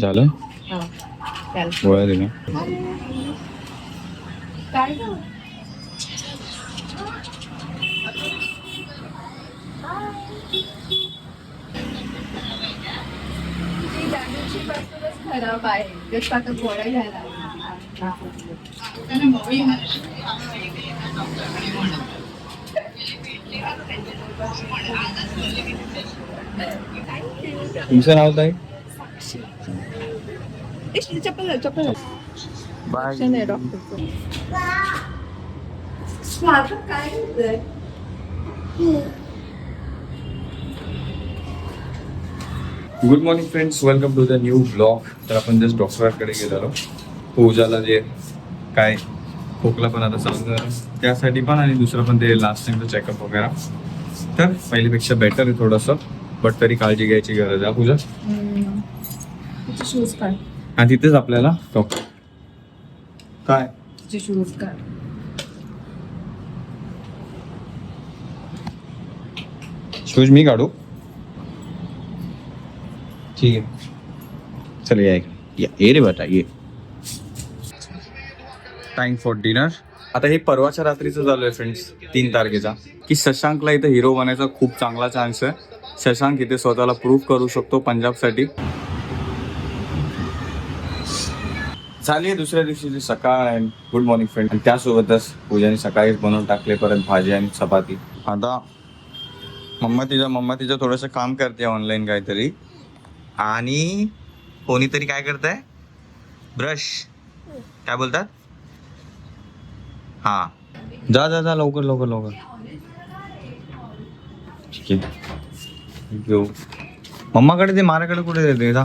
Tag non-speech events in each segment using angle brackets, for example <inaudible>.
झालं? हा चालेल. गोळ्या दिल्या. खराब आहे. आता गोळ्या घ्यायला तुमचं नाव काय चप्पल चप्पल बाय. डॉक्टर काय good morning friends welcome to the new blog तर आपण जस्ट डॉक्टरांकडे गेलेलो. पूजाला जे काय खोकला पण आता चालू झाला त्यासाठी पण आणि दुसरं पण ते लास्ट टाइमचं चेकअप वगैरे. तर पहिल्यापेक्षा बेटर आहे थोडंसं बट तरी काळजी घ्यायची गरज आहे. पूजा? तुझे शूज काढ. आणि तिथेच आपल्याला काय? तुझे शूज काढ. शूज मी काढू? ठीक आहे. चल या इकडे. या ये रे बेटा ये. टाइम फॉर डिनर आता हे परवाच्या रात्रीचं चालू आहे फ्रेंड्स तीन तारखेचा. की शशांकला इथे हिरो बनायचा खूप चांगला चान्स आहे. शशांक इथे स्वतःला प्रूव्ह करू शकतो पंजाबसाठी. झाली आहे दुसऱ्या दिवशीची सकाळ आणि गुड मॉर्निंग फ्रेंड आणि त्यासोबतच पूजाने सकाळीच बनवून टाकले परत भाजी आणि चपाती. आता मम्मा तिच्या मम्मा तिचं थोडंसं काम करते ऑनलाईन काहीतरी. आणि कोणीतरी काय करताय? ब्रश काय बोलतात? हा. जा जा जा लवकर लवकर लवकर. ठीक आहे घेऊ मम्माकडे ते माराकडे कुठे देते जा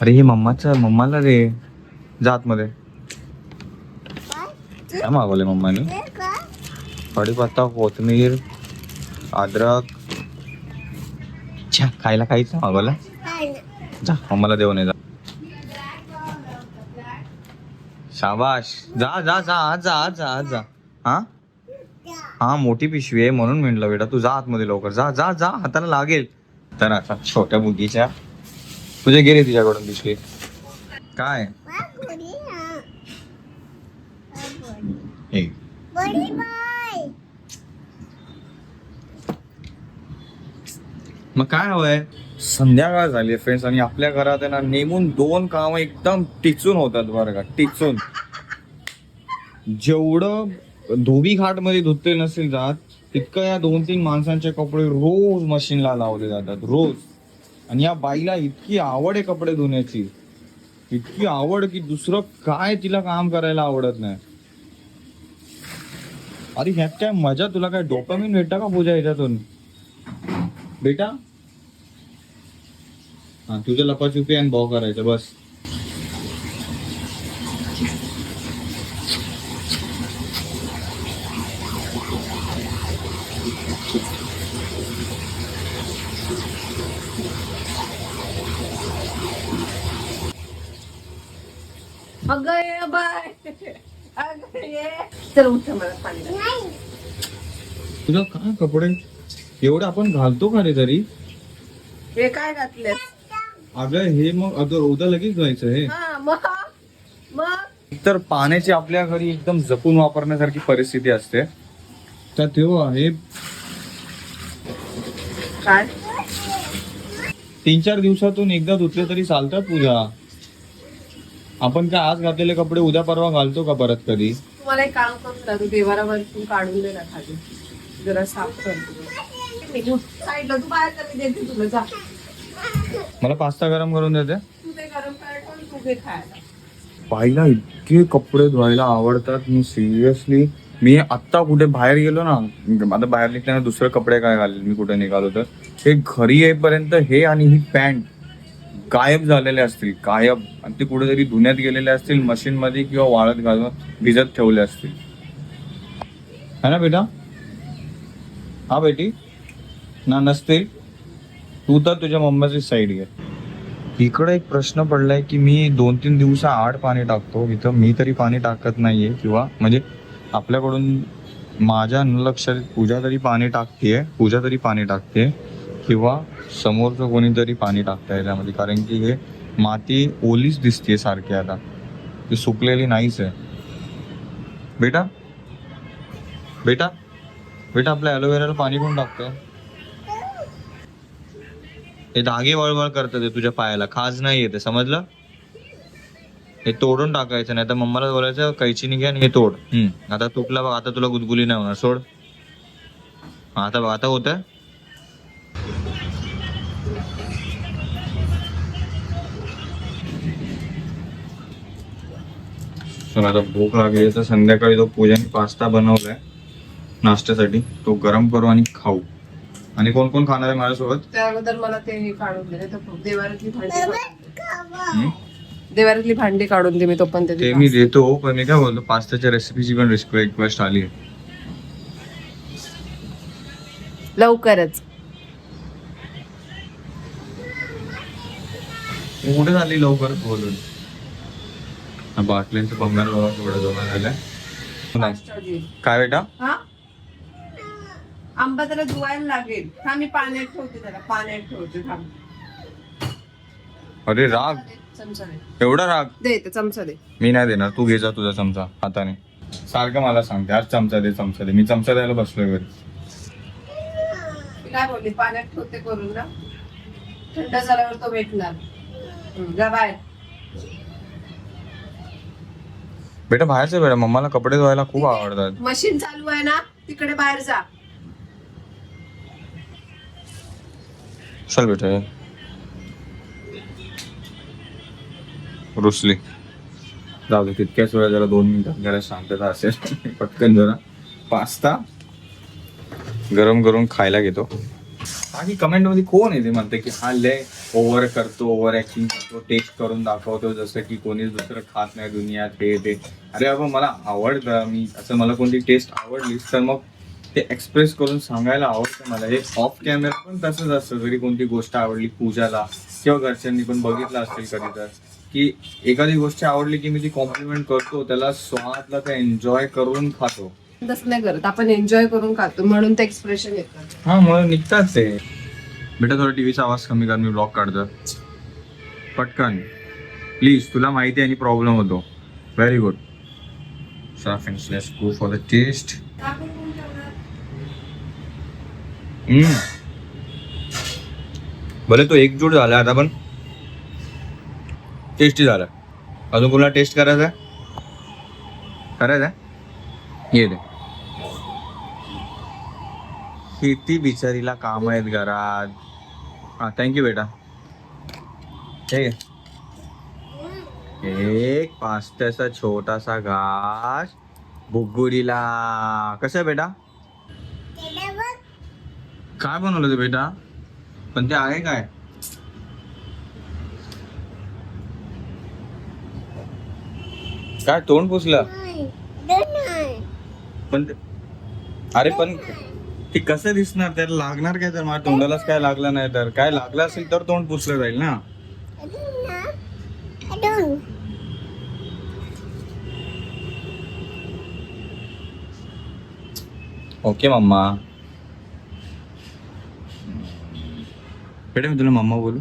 अरे हे मम्माचं मम्माला रे जात मध्ये काय मागवले मम्माने कढीपत्ता कोथमीर अद्रक छा खायला काहीच मागवला जा मम्माला देऊ नाही जा शाबाश जा जा जा आज जा आज जा आज जा हा हा मोठी पिशवी आहे म्हणून म्हणलं बेटा तू जा आतमध्ये लवकर. जा जा जा हाताला लागेल. तर आता छोट्या मुलगीच्या तुझे गेले तिच्याकडून पिशवी. काय? हे मग काय हवंय? संध्याकाळ झाली फ्रेंड्स आणि आपल्या घरात आहे ना नेमून दोन काम एकदम टिचून होतात बरं का टिचून. जेवढं धोबी घाटमध्ये धुतले नसेल जात तितकं या दोन तीन माणसांचे कपडे रोज मशीनला लावले जातात रोज. आणि या बाईला इतकी आवड आहे कपडे धुण्याची. इतकी आवड की दुसरं काय तिला काम करायला आवडत नाही. अरे ह्यात काय मजा? तुला काय डोपामिन भेटता का पूजा ह्याच्यातून? बेटा हा तुझ्या लपाचुपी आणि भाव करायचं बस. चल उठ मला पाणी. तुझं काय कपडे? एवढं आपण घालतो का रे तरी? हे काय घातलेस? अगं हे मग अगं उद्या लगेच जायचं हे. हा मग? मग? तर पाण्याची आपल्या घरी एकदम जपून वापरण्यासारखी परिस्थिती असते. तर तेव्हा हे काय? तीन चार दिवसातून एकदा धुतले तरी चालतात पूजा. आपण काय आज घातलेले कपडे उद्या परवा घालतो का परत कधी? तू मला एक काम करून जा तू देवारावर तू काढून दे ना खाली. जरा साफ कर. साईडला. तू बाहेर तर मी देते तुला. जा. मला पास्ता गरम करून देते. तू ते गरम कर ठेव, तू घे खायला. बाईला इतके कपडे धुवायला आवडतात. मी सिरियसली मी आत्ता कुठे बाहेर गेलो ना आता बाहेर निघताना दुसरे कपडे काय घालेल? मी कुठे निघालो तर? हे घरी येईपर्यंत हे आणि ही पॅन्ट गायब झालेले असतील गायब आणि ते कुठेतरी धुण्यात गेलेले असतील मशीनमध्ये किंवा वाळत घालून भिजत ठेवले असतील. है ना बेटा? हा बेटी? ना नसतील तू तर तुझ्या मम्माची साईड घे. इकडे एक प्रश्न पडलाय की मी दोन तीन दिवसा आड पाणी टाकतो. इथं मी तरी पाणी टाकत नाहीये किंवा म्हणजे आपल्याकडून माझ्या लक्षात पूजा तरी पाणी टाकतेय पूजा तरी पाणी टाकते किंवा समोरचं कोणीतरी पाणी टाकताय त्यामध्ये. कारण की हे माती ओलीच दिसते सारखी आता. ती सुकलेली नाहीच आहे. बेटा? बेटा? बेटा आपल्या ॲलोवेराला पाणी कोण टाकतंय? हे धागे वळवळ करतात ते तुझ्या पायाला. खाज नाही येते समजलं? हे तोडून टाकायचं नाही तर मम्माला बोलायचं कैचीने घ्या आणि हे तोड. हम्म. आता तुटला बघ आता तुला गुदगुली नाही होणार. सोड. आता बघ आता होतं आता भूक लागली तर संध्याकाळी तो पूजाने पास्ता बनवलाय नाश्त्यासाठी. तो गरम करू आणि खाऊ. आणि कोण कोण खाणार आहे माझ्यासोबत? त्या अगोदर मला ते हे काढून दे तर देवारातली भांडी. हम्म? देवारातली भांडी काढून दे मी तो पण ते मी देतो पण मी काय बोलतो पास्ताच्या रेसिपीची पण रिक्वेस्ट आली आहे. लवकरच. कुठे झाली लवकर बोलून? बाटल्यांचं बंगाल बाबा जमा झालंय काय बेटा हा आंबा त्याला धुवायला लागेल मी पाण्यात ठेवते त्याला पाण्यात ठेवते थांब अरे राग चमचा दे एवढा राग दे ते चमचा दे मी नाही देणार तू घे जा तुझा चमचा हाताने सारखं मला सांगते आज चमचा दे चमचा दे मी चमचा द्यायला बसलोय घरी मी काय बोलली पाण्यात ठेवते करून ना थंड झाल्यावर तो भेटणार जा बाहेर बेटा बाहेरचं बेटा. मम्माला कपडे धुवायला खूप आवडतात. मशीन चालू आहे ना तिकडे बाहेर जा. चल बेटा. रुसली. जाऊ दे तितक्याच वेळा जरा दोन मिनिटात जरा शांतता असेल. <laughs> पटकन जरा. पास्ता गरम करून खायला घेतो. आणि कमेंटमध्ये कोण आहे ते म्हणते की हा लय ओव्हर करतो ओव्हर ऍक्टिंग करतो टेस्ट करून दाखवतो जसं की कोणीच दुसरं खात नाही दुनियात हे ते. अरे बाबा मला आवडतं मी असं मला कोणती टेस्ट आवडलीच तर मग ते एक्सप्रेस करून सांगायला आवडतं मला. हे ऑफ कॅमेरा पण तसंच असतं जरी कोणती गोष्ट आवडली पूजाला किंवा घरच्यांनी पण बघितलं असेल कधी तर की एखादी गोष्ट आवडली की मी ती कॉम्प्लिमेंट करतो त्याला स्वादला ते एन्जॉय करून खातो. तसं नाही करत आपण एन्जॉय करून खातो म्हणून ते एक्सप्रेशन येतं. हा मला निघतात ते. बेटा थोडा टीव्हीचा आवाज कमी कर मी ब्लॉक काढतो पटकन. प्लीज तुला माहिती आहे आणि प्रॉब्लेम होतो. Very good so friends let's go for the test भले तो एकजूट झाला आता पण टेस्टी झाला. अजून कोणाला टेस्ट करायचा आहे? करायचा आहे? ये दे. किती बिचारीला काम आहेत घरात. हा थँक्यू बेटा. ठीक आहे. एक पास्त्याचा छोटासा घास बुगुडीला. कसं आहे बेटा? काय बनवलं ते बेटा? पण ते आहे काय? काय तोंड पुसलं? पण ते- अरे पण ते कसं दिसणार? त्याला लागणार काय? तर माझ्या तोंडालाच काय लागलं नाही तर. काय लागलं असेल तर तोंड पुसलं जाईल ना. Okay mamma. बेटा मी तुला मम्मा बोलू?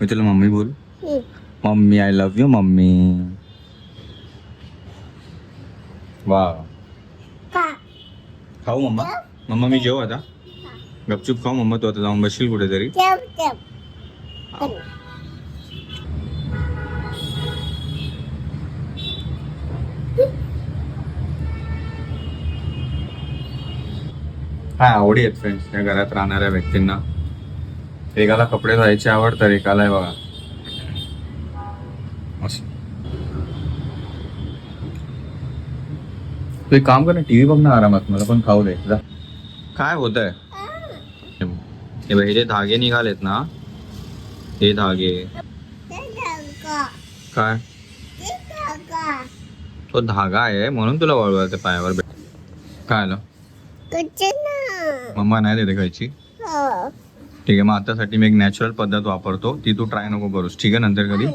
मी तुला मम्मी बोलू? Mummy I love you mummy. वा खाऊ मम्मा? मम्मा मी जेव आता? गपचूप खाऊ मम्मा तू आता जाऊन बसशील कुठेतरी. काय आवडी आहेत फ्रेंड्स या घरात राहणाऱ्या व्यक्तींना? एकाला कपडे धुवायचे आवडतात एकाला हे बघा. तू एक काम कर ना टीव्ही बघ ना आरामात मला पण खाऊ दे. जा. काय होत आहे? हे हे जे धागे निघालेत ना हे धागे. काय? तो धागा आहे म्हणून तुला वळवळ ते पायावर भेट काय आलं? मम्मा नाही देते खायची. ठीक आहे मग आतासाठी मी एक नॅचरल पद्धत वापरतो. ती तू ट्राय नको करूस. ठीक आहे नंतर कधी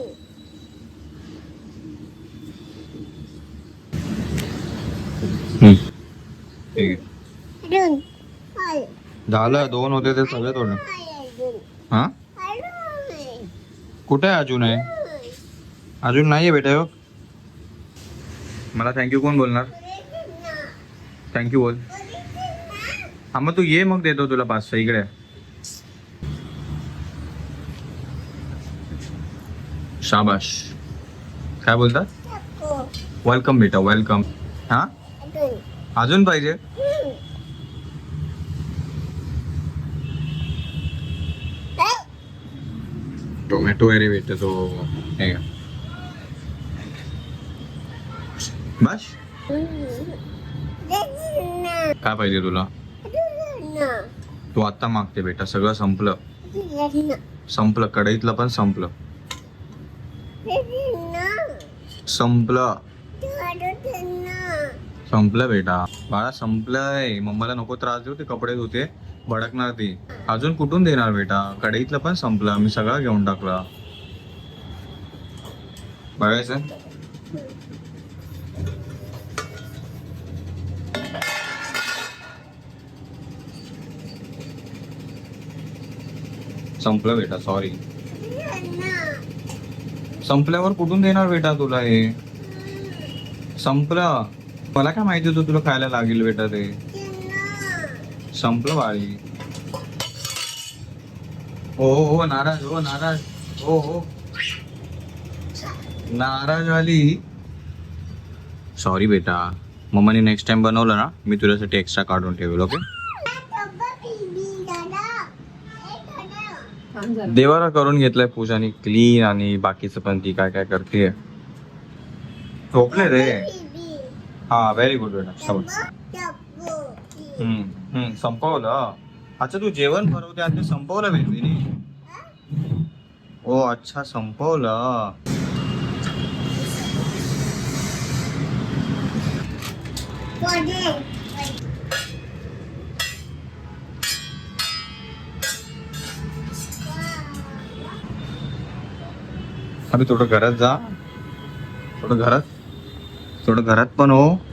हम्म. झालं दोन होते ते सगळे तोडले. हा? कुठे आहे अजून आहे अजून नाहीये बेटा ह्यो. मला थँक्यू कोण बोलणार? थँक्यू बोल. हा मग तू ये मग देतो तुला पाचशे इकडे. शाबाश. काय बोलतात? वेलकम बेटा वेलकम हा? अजून पाहिजे? टोमॅटो आहे रे बेटा तो हे। बस। काय पाहिजे तुला? तू आत्ता मागते बेटा सगळं संपलं. संपलं कढईतलं पण संपलं. संपलं. संपलं बेटा. बाळा संपलंय. मम्माला नको त्रास देऊ ते कपडे धुते. भडकणार ती. अजून कुठून देणार बेटा? कढईतलं पण संपलं. मी सगळं घेऊन टाकला. बघायचं? संपलं बेटा सॉरी संपल्यावर कुठून देणार बेटा तुला हे? संपलं. मला काय माहिती होतं तुला खायला लागेल बेटा ते. संपलं बाळी. हो हो हो नाराज हो नाराज. हो हो. नाराज वाली सॉरी बेटा. मम्माने नेक्स्ट टाइम बनवलं ना मी तुझ्यासाठी एक्स्ट्रा काढून ठेवेल ओके. देवारा करून घेतलाय पूजानी क्लीन आणि बाकीचं पण ती काय काय करते. झोपले रे. हा व्हेरी गुड बेटा. समज. हम्म. हम्म संपवलं. अच्छा तू जेवण भरवते आणि संपवलं बेबीने. ओ अच्छा संपवलं. अभि थोडं घरात जा. थोडं घरात. थोडं घरात पण हो.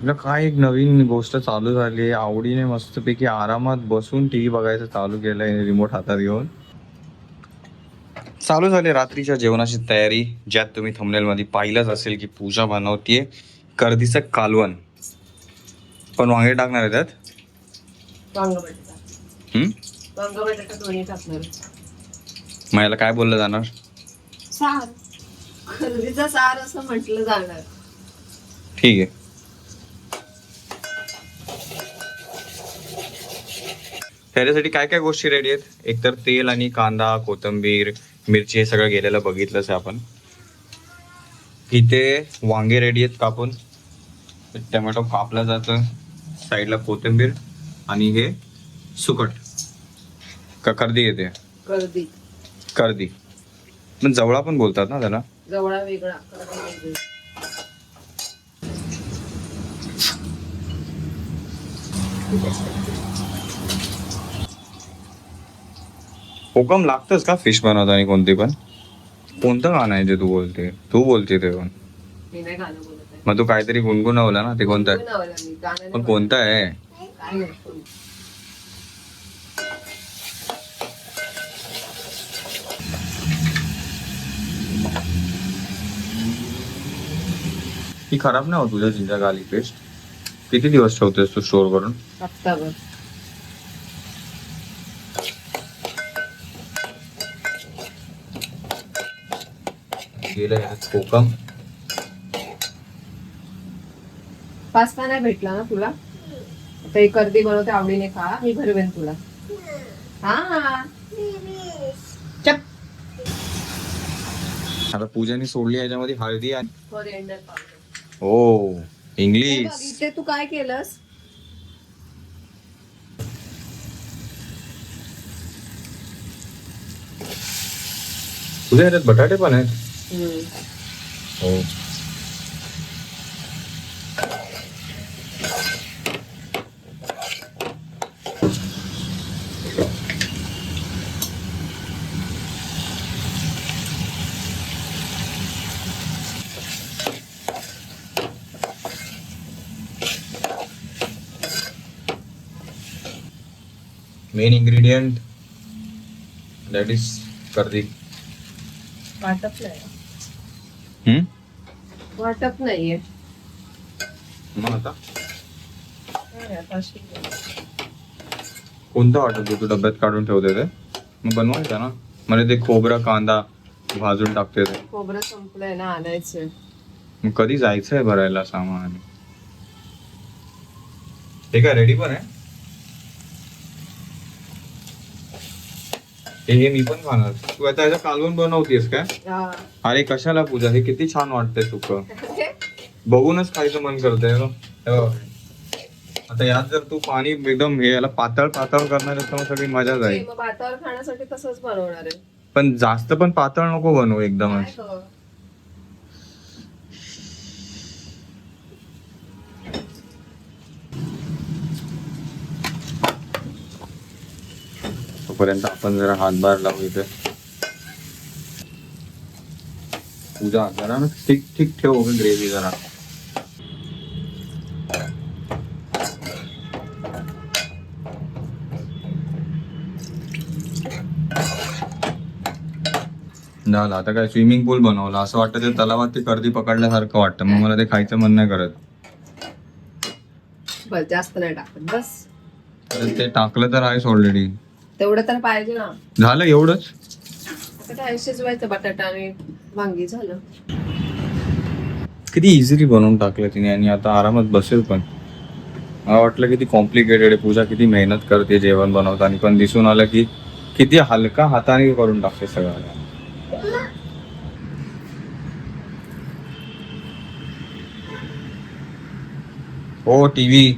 तुला काय एक नवीन गोष्ट चालू झाली आवडीने मस्तपैकी आरामात बसून टीव्ही बघायचं चालू केलंय रिमोट हातात घेऊन. चालू झाली रात्रीच्या जेवणाची तयारी. ज्यात तुम्ही थंबनेल मध्ये पाहिलंच असेल की पूजा बनवतीये. कर्दीचं कालवण. पण वांगे टाकणार आहे त्यात? मग याला काय बोललं जाणार? सार. खरडीचा सार असं म्हटलं जाणार. ठीक आहे. त्याच्यासाठी काय काय गोष्टी रेडी आहेत? एकतर तेल आणि कांदा कोथिंबीर मिरची हे सगळं गेलेलं बघितलंच आहे आपण. इथे वांगे रेडी आहेत कापून. टोमॅटो कापला जातं. साईडला कोथिंबीर आणि हे सुकट. का कर्दी येते. कर्दी कर्दी पण जवळा पण बोलतात ना त्याला. जवळा वेगळा. हुकम लागतच का फिश बनवताना कोणती पण? कोणतं गाणं आहे जे तू बोलते? तू बोलते ते पण. मी नाही गाणं बोलत आहे. मग तू काहीतरी गुणगुणवलं ना ते कोणतं? आहे गुणगुणावलं मी, गाणं नाही पण कोणतं आहे? बोलत. काय नाही. कोण- ही खराब नाही होत तुझ्या जिंजा गार्लिक पेस्ट किती दिवस ठेवतेस तू स्टोर करून? हप्ताभर. गेलं कोकम पास्ता नाही भेटला ना तुला? आता एक कर्दी बनवते आवडीने खा. मी भरवेन तुला. हा. चप आता पूजाने सोडली याच्यामध्ये हळदी आणि कोरिएंडर पावडर. ओ हे बघ, इंग्लिश. इथे तू काय केलंस? तुझ्या ह्याच्यात बटाटे पण आहेत. हो मेन इंग्रेडिएंट दैट इज कर्दी पाटफ्लावर हम्म? वाटप नाहीये. मग आता? कोणतं वाटत तू डब्यात काढून ठेवते ते? मग बनवायचं ना. म्हणजे ते खोबरं कांदा भाजून टाकते ते. खोबरं संपलंय ना आणायचं मग कधी जायचंय भरायला सामान? हे काय रेडी पण आहे? हे मी पण खाणार. तू आता याचं कालवण बनवतेस काय? हा. अरे कशाला पूजा? हे किती छान वाटतंय सुक बघूनच खायचं मन करतंय. हे. आता यात जर तू पाणी एकदम हे याला पातळ पातळ करणार तर मग सगळी मजा जाईल. भातावर खाण्यासाठी तसंच बनवणार आहे. पण जास्त पण पातळ नको बनवू एकदमच. तोपर्यंत आपण जरा हातभार लावू इथे. पूजा जरा ना ठीक ठीक ठेव ग्रेव्ही जरा. झालं आता काय स्विमिंग पूल बनवलं? असं वाटतं ते तलावात ते कर्दी पकडल्यासारखं वाटतं. मग मला ते खायचं मन नाही करत. बस जास्त नाही टाकत. बस. ते टाकलं तर आहेस ऑलरेडी तेवढं तर पाहिजे ना. झालं एवढंच आता काय शिजवायचं बटाटा आणि वांगी झालं. किती इझिली बनवून टाकलं तिने आणि आता आरामात बसेल पण. मला वाटलं किती कॉम्प्लिकेटेड आहे. पूजा किती मेहनत करते जेवण बनवताना पण दिसून आलं की किती हलका हाताने करून टाकते सगळं. हो टीव्ही.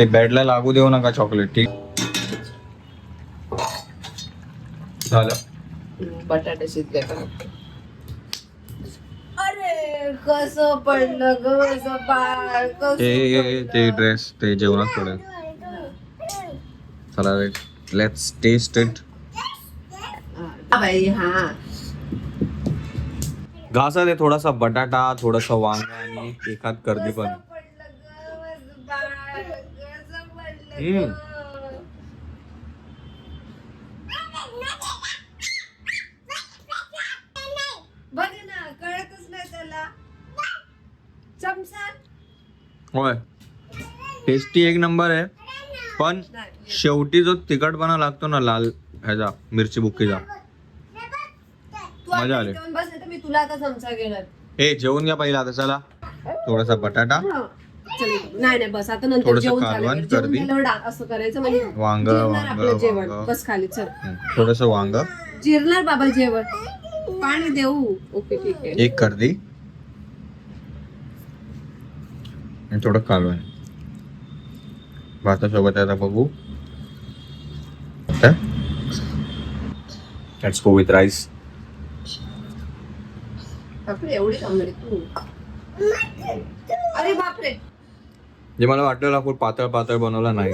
ते बेडला लागू देऊ नका चॉकलेट ठीक? झालं. बटाटे शिजले अरे कसं पडलं ग ते? ते ड्रेस ते जेवणात पडेल. चला लेट्स टेस्ट इट हा घासा दे थोडासा बटाटा थोडासा वांगा आणि एखाद कर्दी पण. पडलं हम्म. ग? बघ ना कळतच नाही त्याला चमचा होय टेस्टी एक नंबर आहे पण शेवटी जो तिखटपणा लागतो ना लाल ह्याचा मिरची बुक्कीचा तू मजा आता आली. येऊन बस नाही तर मी तुला आता चमचा घेणार ए जेवून घ्या पहिला आता चला थोडासा बटाटा हा. चल. नाही नाही बस. आता नंतर थोडंसं जेवण कालवण, झाल्यावर जेवण कर्दी. झाल्यावर डा- असं करायचं म्हणजे वांग जिरणार वांग आपलं जेवण. वांग बस खाली चल. थोडस वांग. जिरणार बाबा जेवण. पाणी देऊ. ओके ठीक आहे. एक कर्दी आणि थोडं कालवण. भातासोबत आता बघू. लेट्स गो विथ राईस बापरे एवढी थांबली तू. अरे बापरे. जे मला वाटलं खूप पातळ पातळ बनवला नाही.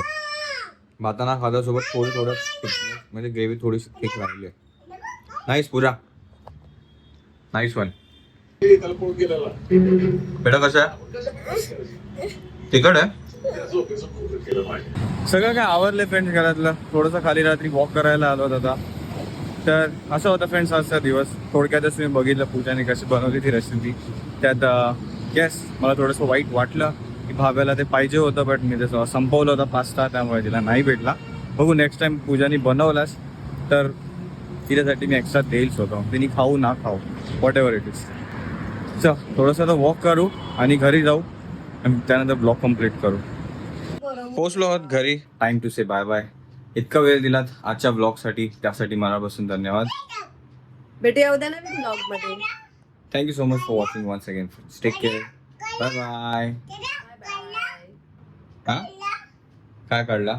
भाताना खाद्यासोबत थोडी थोडं म्हणजे ग्रेव्ही थोडीशी थिक राहिली. नाईस पुरा नाईस वन बेटा कसं आहे? तिकड आहे? सगळं काय आवरले फ्रेंड्स घरातलं? थोडंसं खाली रात्री वॉक करायला आलो होता तर असं होतं फ्रेंड्स आजचा दिवस. थोडक्यातच मी बघितलं पूजाने कशी बनवली ती रेसिपी त्यात येस मला थोडंसं वाईट वाटलं. की भाव्याला ते पाहिजे होतं बट मी तसं संपवलं होतं पास्ता त्यामुळे तिला नाही भेटला. बघू नेक्स्ट टाइम पूजाने बनवलास तर तिच्यासाठी मी एक्स्ट्रा देईलच होतो तिने खाऊ ना खाऊ वॉट एव्हर इट इज चल थोडंसं आता वॉक करू आणि घरी जाऊ आणि त्यानंतर ब्लॉग कंप्लीट करू. पोचलो आहोत घरी. Time to say bye bye इतका वेळ दिलात आजच्या ब्लॉगसाठी त्यासाठी मनापासून धन्यवाद. भेटे येऊ द्या ना मी ब्लॉगमध्ये thank you so much for watching once again take care bye bye हा काय काढला?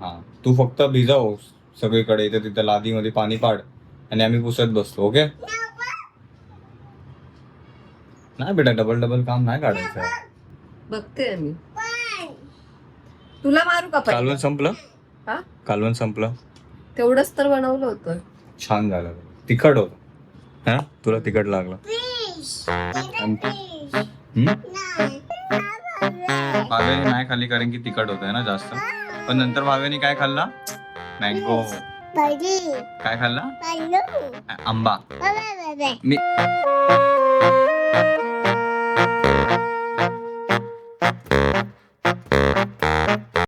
हा तू फक्त भिजव सगळीकडे इथे तिथे लादीमध्ये पाणी पाड आणि आम्ही पुसत बसतो ओके? नाही बेटा डबल डबल काम नाही काढायचं. बघते मी. तुला मारू का कालवण? संपलं? हा? कालवण संपलं. तेवढंच तर बनवलं होतं. छान झालं. तिखट होत. हा? तुला तिखट लागलं? हम्म? भाव्याने नाही खाल्ली कारण की तिखट होत ना जास्त. पण नंतर भाव्याने काय खाल्ला? मँगो. काय खाल्ला? आंबा. मी